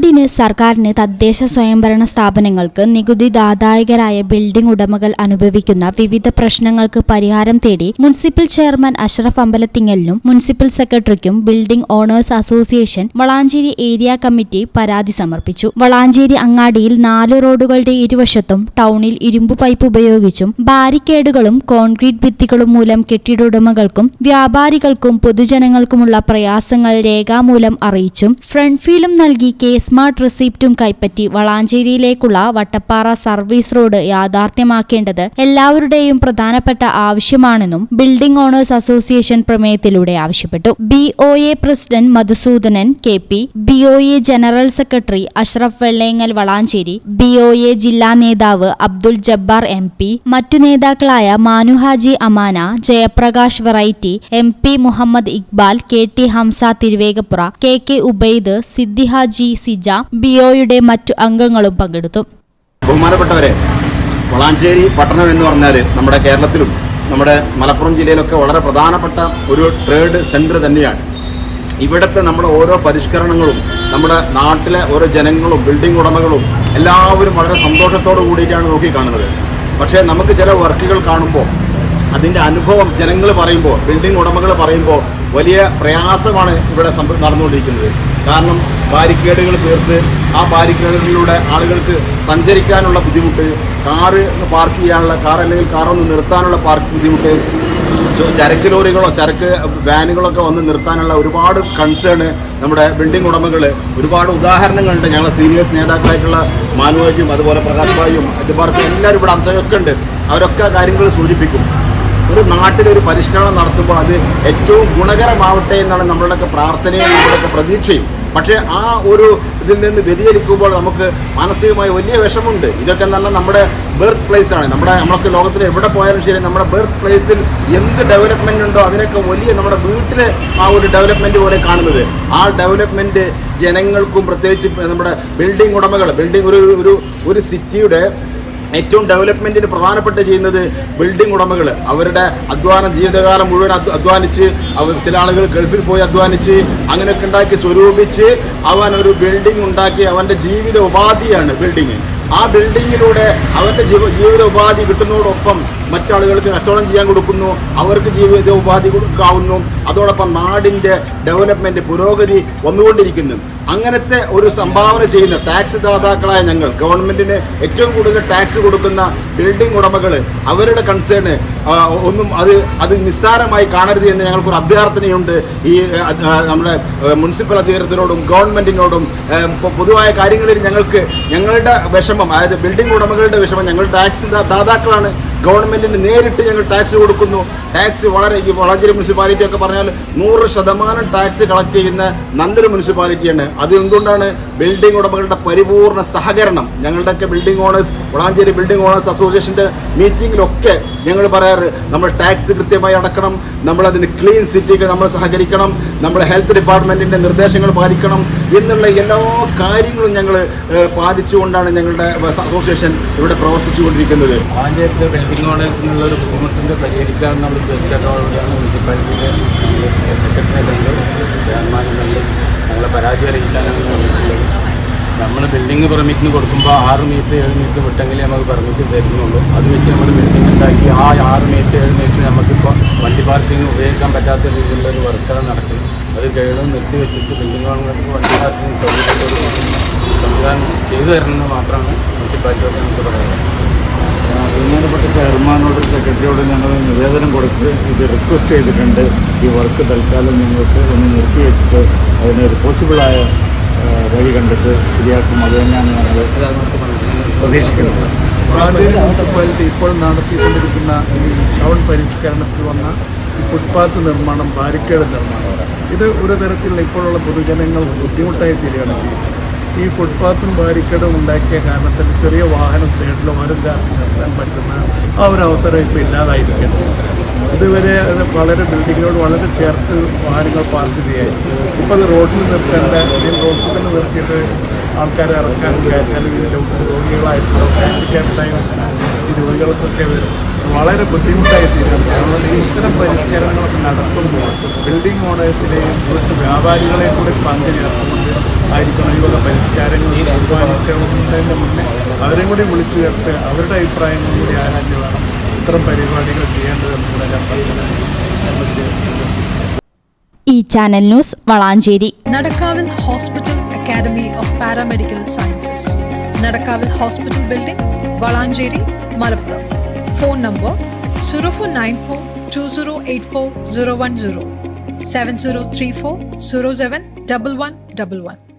നാടിന് സർക്കാരിന് തദ്ദേശ സ്വയംഭരണ സ്ഥാപനങ്ങൾക്ക് നികുതിദാതായകരായ ബിൽഡിംഗ് ഉടമകൾ അനുഭവിക്കുന്ന വിവിധ പ്രശ്നങ്ങൾക്ക് പരിഹാരം തേടി മുനിസിപ്പൽ ചെയർമാൻ അഷ്റഫ് അമ്പലത്തിങ്ങലിനും municipal സെക്രട്ടറിക്കും building owners association Valanchery area committee പരാതി സമർപ്പിച്ചു. വളാഞ്ചേരി അങ്ങാടിയിൽ നാല് റോഡുകളുടെ ഇരുവശത്തും ടൗണിൽ ഇരുമ്പു പൈപ്പ് ഉപയോഗിച്ചും ബാരിക്കേഡുകളും കോൺക്രീറ്റ് ഭിത്തികളും മൂലം കെട്ടിട ഉടമകൾക്കും വ്യാപാരികൾക്കും പൊതുജനങ്ങൾക്കുമുള്ള പ്രയാസങ്ങൾ രേഖാമൂലം അറിയിച്ചും ഫ്രണ്ട് ഫീലും നൽകി കെ സ്മാർട്ട് റിസീപ്റ്റും കൈപ്പറ്റി വളാഞ്ചേരിയിലേക്കുള്ള വട്ടപ്പാറ സർവീസ് റോഡ് യാഥാർത്ഥ്യമാക്കേണ്ടത് എല്ലാവരുടെയും പ്രധാനപ്പെട്ട ആവശ്യമാണെന്നും ബിൽഡിംഗ് ഓണേഴ്സ് അസോസിയേഷൻ പ്രമേയത്തിലൂടെ ആവശ്യപ്പെട്ടു. B O A president Madhusoodanan K P B O A general secretary Ashraf Vellengal Valanchery B O A ജില്ലാ നേതാവ് അബ്ദുൽ ജബ്ബാർ എം പി മറ്റു നേതാക്കളായ Manuhaji Amana Jayaprakash variety M P Muhammad Iqbal K T Hamsa Thiruvegappura K K Ubaid Siddihaji Sija ബിഒയുടെ മറ്റു അംഗങ്ങളും പങ്കെടുത്തു. ബഹുമാനപ്പെട്ടവരെ വളാഞ്ചേരി പട്ടണം എന്ന് പറഞ്ഞാൽ നമ്മുടെ കേരളത്തിലും നമ്മുടെ മലപ്പുറം ജില്ലയിലൊക്കെ വളരെ പ്രധാനപ്പെട്ട ഒരു ട്രേഡ് സെന്റർ തന്നെയാണ്. ഇവിടുത്തെ നമ്മുടെ ഓരോ പരിഷ്കരണങ്ങളും നമ്മുടെ നാട്ടിലെ ഓരോ ജനങ്ങളും ബിൽഡിംഗ് ഉടമകളും എല്ലാവരും വളരെ സന്തോഷത്തോടു കൂടിയിട്ടാണ് നോക്കി കാണുന്നത് പക്ഷേ നമുക്ക് ചില വർക്കുകൾ കാണുമ്പോൾ അതിന്റെ അനുഭവം ജനങ്ങൾ പറയുമ്പോൾ ബിൽഡിംഗ് ഉടമകൾ പറയുമ്പോൾ വലിയ പ്രയാസമാണ് ഇവിടെ നടന്നുകൊണ്ടിരിക്കുന്നത്. കാരണം ബാരിക്കേഡുകൾ തീർത്ത് ആ ബാരിക്കേഡുകളിലൂടെ ആളുകൾക്ക് സഞ്ചരിക്കാനുള്ള ബുദ്ധിമുട്ട് കാറ് പാർക്ക് ചെയ്യാനുള്ള കാർ അല്ലെങ്കിൽ കാറൊന്ന് നിർത്താനുള്ള പാർക്ക് ബുദ്ധിമുട്ട് ചരക്ക് ലോറികളോ ചരക്ക് വാനുകളൊക്കെ വന്ന് നിർത്താനുള്ള ഒരുപാട് കൺസേൺ നമ്മുടെ ബിൽഡിംഗ് ഉടമകൾ ഒരുപാട് ഉദാഹരണങ്ങളുണ്ട്. ഞങ്ങളെ സീനിയേഴ്സ് നേതാക്കളായിട്ടുള്ള മാനുവാജിയും അതുപോലെ പ്രകാശ് ഭായിയും അതുപോലെ എല്ലാവരും ഇവിടെ അംശമൊക്കെ ഉണ്ട്. അവരൊക്കെ കാര്യങ്ങൾ സൂചിപ്പിക്കും. ഒരു നാട്ടിലൊരു പരിഷ്കരണം നടത്തുമ്പോൾ അത് ഏറ്റവും ഗുണകരമാവട്ടെ എന്നാണ് നമ്മളുടെയൊക്കെ പ്രാർത്ഥനയും നമ്മളുടെയൊക്കെ പ്രതീക്ഷയും. പക്ഷേ ആ ഒരു ഇതിൽ നിന്ന് വ്യതിചലിക്കുമ്പോൾ നമുക്ക് മാനസികമായി വലിയ വിഷമമുണ്ട്. ഇതൊക്കെ നല്ല നമ്മുടെ ബർത്ത് പ്ലേസ് ആണ്. നമ്മുടെ നമ്മളൊക്കെ ലോകത്തിൽ എവിടെ പോയാലും ശരി നമ്മുടെ ബർത്ത് പ്ലേസിൽ എന്ത് ഡെവലപ്മെന്റ് ഉണ്ടോ അതിനൊക്കെ വലിയ നമ്മുടെ വീട്ടിലെ ആ ഒരു ഡെവലപ്മെന്റ് പോലെ കാണുന്നത്. ആ ഡെവലപ്മെന്റ് ജനങ്ങൾക്കും പ്രത്യേകിച്ച് നമ്മുടെ ബിൽഡിംഗ് ഉടമകൾ ബിൽഡിംഗ് ഒരു ഒരു ഒരു സിറ്റിയുടെ ഏറ്റവും ഡെവലപ്മെന്റിന് പ്രധാനപ്പെട്ട ചെയ്യുന്നത് ബിൽഡിംഗ് ഉടമകൾ. അവരുടെ അധ്വാനം ജീവിതകാലം മുഴുവൻ അധ്വ- അധ്വാനിച്ച് അവർ ചില ആളുകൾ ഗൾഫിൽ പോയി അധ്വാനിച്ച് അങ്ങനെയൊക്കെ ഉണ്ടാക്കി സ്വരൂപിച്ച് അവൻ ഒരു ബിൽഡിംഗ് ഉണ്ടാക്കി അവന്റെ ജീവിത ഉപാധിയാണ് ബിൽഡിങ് ആ ബിൽഡിങ്ങിലൂടെ അവന്റെ ജീവ ജീവിത ഉപാധി കിട്ടുന്നതോടൊപ്പം മറ്റാളുകൾക്ക് കച്ചവടം ചെയ്യാൻ കൊടുക്കുന്നു അവർക്ക് ജീവിത ഉപാധി കൊടുക്കാവുന്നു. അതോടൊപ്പം നാടിന്റെ ഡെവലപ്മെന്റ് പുരോഗതി വന്നുകൊണ്ടിരിക്കുന്നു. അങ്ങനത്തെ ഒരു സംഭാവന ചെയ്യുന്ന ടാക്സ് ദാതാക്കളായ ഞങ്ങൾ ഗവൺമെന്റിന് ഏറ്റവും കൂടുതൽ ടാക്സ് കൊടുക്കുന്ന ബിൽഡിംഗ് ഉടമകൾ അവരുടെ കൺസേണ് ഒന്നും അത് അത് നിസ്സാരമായി കാണരുത് എന്ന് ഞങ്ങൾക്കൊരു അഭ്യർത്ഥനയുണ്ട്. ഈ നമ്മുടെ മുനിസിപ്പൽ അധികാരത്തിനോടും ഗവൺമെന്റിനോടും പൊതുവായ കാര്യങ്ങളിൽ ഞങ്ങൾക്ക് ഞങ്ങളുടെ വിഷമം അതായത് ബിൽഡിംഗ് ഉടമകളുടെ വിഷമം ഞങ്ങൾ ടാക്സ് ദാതാക്കളാണ്. ദാതാക്കളാണ് ഗവൺമെന്റിന് നേരിട്ട് ഞങ്ങൾ ടാക്സ് കൊടുക്കുന്നു. ടാക്സ് വളരെ ഈ മുനിസിപ്പാലിറ്റി ഒക്കെ പറഞ്ഞാൽ നൂറ് ശതമാനം ടാക്സ് കളക്ട് ചെയ്യുന്ന നല്ലൊരു മുനിസിപ്പാലിറ്റിയാണ് അത് എന്തുകൊണ്ടാണ്? ബിൽഡിംഗ് ഉടമകളുടെ പരിപൂർണ സഹകരണം. ഞങ്ങളുടെയൊക്കെ building owners Valanchery building owners അസോസിയേഷന്റെ മീറ്റിങ്ങിലൊക്കെ ഞങ്ങൾ പറയാറ്. നമ്മൾ ടാക്സ് കൃത്യമായി അടക്കണം. നമ്മളതിന് ക്ലീൻ സിറ്റിക്ക് നമ്മൾ സഹകരിക്കണം. നമ്മൾ ഹെൽത്ത് ഡിപ്പാർട്ട്മെന്റിന്റെ നിർദ്ദേശങ്ങൾ പാലിക്കണം എന്നുള്ള എല്ലാ കാര്യങ്ങളും ഞങ്ങൾ പാലിച്ചുകൊണ്ടാണ് ഞങ്ങളുടെ അസോസിയേഷൻ ഇവിടെ പ്രവർത്തിച്ചുകൊണ്ടിരിക്കുന്നത്. ബിൽഡിംഗ് ഓണേഴ്സിനുള്ള ഒരു ബുദ്ധിമുട്ടിന്റെ പരിഹരിക്കാമെന്നുള്ള ഉദ്ദേശത്തോടുകൂടിയാണ് മുനിസിപ്പാലിറ്റിയിലെ സെക്രട്ടറി കണ്ട് ചെയർമാൻ കണ്ട് ഞങ്ങളെ പരാതി അറിയിക്കാനാണ് വന്നിട്ടുള്ളത് നമ്മൾ ബിൽഡിംഗ് പെർമിറ്റിന് കൊടുക്കുമ്പോൾ ആറ് മീറ്റർ ഏഴ് മീറ്റർ വിട്ടെങ്കിലേ നമുക്ക് പെർമിറ്റ് തരുന്നുള്ളൂ. അത് വെച്ച് നമ്മൾ ബിൽഡിംഗ് ഉണ്ടാക്കി ആ ആറ് മീറ്റർ ഏഴ് മീറ്റർ നമുക്കിപ്പോൾ വണ്ടി പാർക്കിംഗ് ഉപയോഗിക്കാൻ പറ്റാത്ത രീതിയിലുള്ള ഒരു വർക്കാണ് നടക്കുന്നത്. അത് കേടും നിർത്തി വെച്ചിട്ട് ബിൽഡിംഗ് ഓണർക്ക് വണ്ടി പാർക്കിംഗ് കൂടി സംവിധാനം ചെയ്തു തരണമെന്ന് മാത്രമാണ് മുനിസിപ്പാലിറ്റിയോട് നമുക്ക് പറയുന്നത് ബഹുമാനപ്പെട്ട ചെയർമാനോട് സെക്രട്ടറിയോട് ഞങ്ങൾ നിവേദനം കൊടുത്ത് ഇത് റിക്വസ്റ്റ് ചെയ്തിട്ടുണ്ട്. ഈ വർക്ക് തൽക്കാലം ഞങ്ങൾക്ക് ഒന്ന് നിർത്തി നിർത്തിവെച്ചിട്ട് അതിനൊരു പോസിബിളായ വഴി കണ്ടിട്ട് ശരിയാക്കും. അത് തന്നെയാണ് ഞങ്ങൾ പ്രതീക്ഷിക്കുന്നത്. മുനിസിപ്പാലിറ്റി ഇപ്പോൾ നടത്തിക്കൊണ്ടിരിക്കുന്ന ഈ ടൗൺ പരിഷ്കരണത്തിൽ വന്ന ഫുട്പാത്ത് നിർമ്മാണം ബാരിക്കേഡ് നിർമ്മാണം. ഇത് ഒരു തരത്തിലുള്ള ഇപ്പോഴുള്ള പൊതുജനങ്ങൾ ബുദ്ധിമുട്ടായി തീരുകയാണ് ചെയ്യുന്നത്. ഈ ഫുട്പാത്തും ബാരിക്കേഡും ഉണ്ടാക്കിയ കാരണത്തിൽ ചെറിയ വാഹനം സൈഡിലോ മരം ചാർത്തി നിർത്താൻ പറ്റുന്ന ആ ഒരു അവസരം ഇപ്പോൾ ഇല്ലാതായിരിക്കുന്നു ഇതുവരെ അത് വളരെ ബിൽഡിങ്ങിനോട് വളരെ ചേർത്ത് വാഹനങ്ങൾ പാർക്ക് ചെയ്യായിരുന്നു ഇപ്പോൾ അത് റോഡിൽ നിർത്തേണ്ട റോഡിൽ തന്നെ നിർത്തിയിട്ട് ആൾക്കാരെ ഇറക്കാനും കയറ്റാനും ഇതിന്റെ രോഗികളായിട്ടുള്ള ഹാൻഡിക്യാപ്റ്റായ ഈ രോഗികൾക്കൊക്കെ വളരെ ബുദ്ധിമുട്ടായി തീരുന്നു കാരണം ഇത്തരം പരിഷ്കരണങ്ങളൊക്കെ നടത്തുമ്പോൾ ബിൽഡിംഗ് ഓണേഴ്സിനെയും മറ്റ് വ്യാപാരികളെയും കൂടി പങ്ക് ചേർത്തുകൊണ്ട് ആയിരിക്കണം ഈ വക പരിഷ്കാരങ്ങൾ തീരുമാനിക്കണമെന്നതിന്റെ മുന്നേ അവരെയും കൂടി വിളിച്ചു ചേർത്ത് അവരുടെ അഭിപ്രായങ്ങളും കൂടി ആരാഞ്ഞ് വേണം ഇത്തരം പരിപാടികൾ ചെയ്യേണ്ടതെന്ന് കൂടെ ഞാൻ ഈ channel news Valanchery Nadakavil Hospital Academy of Paramedical Sciences. Nadakavil Hospital Building, Valanjeri, Malappuram. Phone number 0494 2084 010 7034 07 1111.